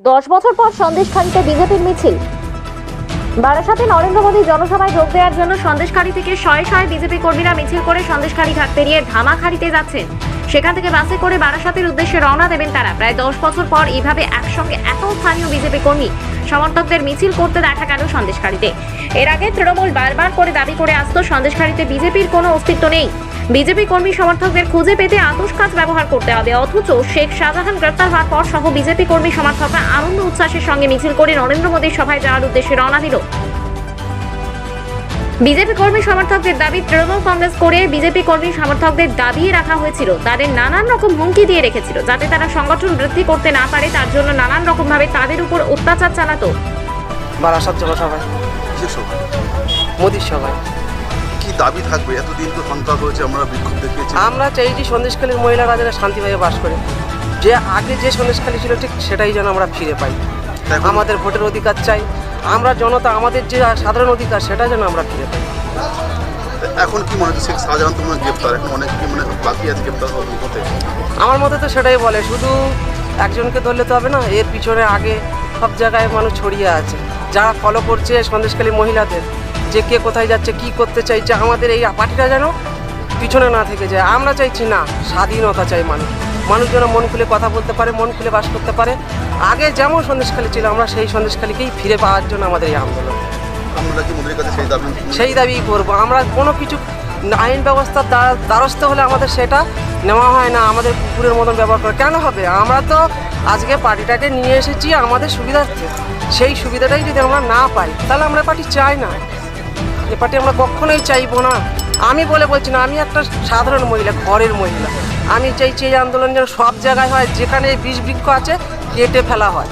দশ বছর পর সন্দেশখালীতে বিজেপির মিছিল। বারাসাতে নরেন্দ্র মোদী জনসভায় যোগ দেওয়ার জন্য সন্দেশখালী থেকে শয়ে শয়ে বিজেপি কর্মীরা মিছিল করে সন্দেশখালী ঘাট পেরিয়ে ধামাখাড়িতে যাচ্ছেন। সেখান থেকে বাসে করে বারাসাতের উদ্দেশ্যে রওনা দেবেন তারা। প্রায় দশ বছর পর এইভাবে একসঙ্গে এত স্থানীয় বিজেপি কর্মী সমর্থকদের মিছিল করতে দেখা গেল সন্দেশখালীতে। এর আগে তৃণমূল বারবার করে দাবি করে আসতো সন্দেশখালীতে বিজেপির কোনো অস্তিত্ব নেই। বিজেপি কর্মী সমর্থকদের খুঁজে পেতে আতস কাজ ব্যবহার করতে হবে। অথচ শেখ শাহজাহান গ্রেপ্তার হওয়ার পর সহ বিজেপি কর্মী সমর্থকরা আনন্দ উচ্ছ্বাসের সঙ্গে মিছিল করে নরেন্দ্র মোদীর সভায় যাওয়ার উদ্দেশ্যে রওনা দিল। বিজেপি কর্মী সমর্থকদের দাবি তৃণমূল কংগ্রেস করে বিজেপি কর্মী সমর্থকদের দাবিয়ে রাখা হয়েছিল। তাদের নানান রকম হুমকি দিয়ে রেখেছিল যাতে তারা সংগঠন বৃদ্ধি করতে না পারে। তার জন্য নানান রকম ভাবে তাদের উপর অত্যাচার চালাতো। বারাসাত জনসভায় কিসের সভায়। কি দাবি থাকবে? এতদিন তো সন্ত্রাস হয়েছে আমরা বিক্ষোভ দেখিয়েছি। আমরা চাই যে সন্দেশখালীর মহিলারা যেন শান্তিভাবে বাস করে। যে আগে যে সন্দেশখালী ছিল ঠিক সেটাই যেন আমরা ফিরে পাই। আমাদের ভোটের অধিকার চাই। আমরা জনতা আমাদের যে সাধারণ অধিকার সেটা যেন আমরা ফিরে পাই। এখন কি মনে হচ্ছে? শেখ শাহজাহান তো মনে গ্রেপ্তার। এখন অনেক কি মনে বাকি আছে গ্রেপ্তার হতে আমার মতে তো সেটাই বলে শুধু একজনকে ধরলে তো হবে না এর পিছনে আগে সব জায়গায় মানুষ ছড়িয়ে আছে। যারা ফলো করছে সন্দেশকালী মহিলাদের যে কে কোথায় যাচ্ছে কি করতে চাইছে আমাদের এই পার্টিটা যেন পিছনে না থেকে যায়। আমরা চাইছি না স্বাধীনতা চাই মানুষ। মানুষ যেন মন খুলে কথা বলতে পারে মন খুলে বাস করতে পারে। আগে যেমন সন্দেশখালী ছিল আমরা সেই সন্দেশখালীকেই ফিরে পাওয়ার জন্য আমাদের এই আন্দোলন। সেই দাবি করব। আমরা কোনো কিছু আইন ব্যবস্থার দ্বারা- দ্বারস্থ হলে আমাদের সেটা নেওয়া হয় না, আমাদের কুকুরের মতন ব্যবহার করে। কেন হবে? আমরা তো আজকে পার্টিটাকে নিয়ে এসেছি আমাদের সুবিধার্থে সেই সুবিধাটাই যদি আমরা না পাই, তাহলে আমরা পার্টি চাই না। এ পার্টি আমরা কখনোই চাইব না। আমি বলে বলছি না, আমি একটা সাধারণ মহিলা, ঘরের মহিলা। আমি চাইছি এই আন্দোলন যেন সব জায়গায় হয়, যেখানে বিষ বৃক্ষ আছে, কেটে ফেলা হয়।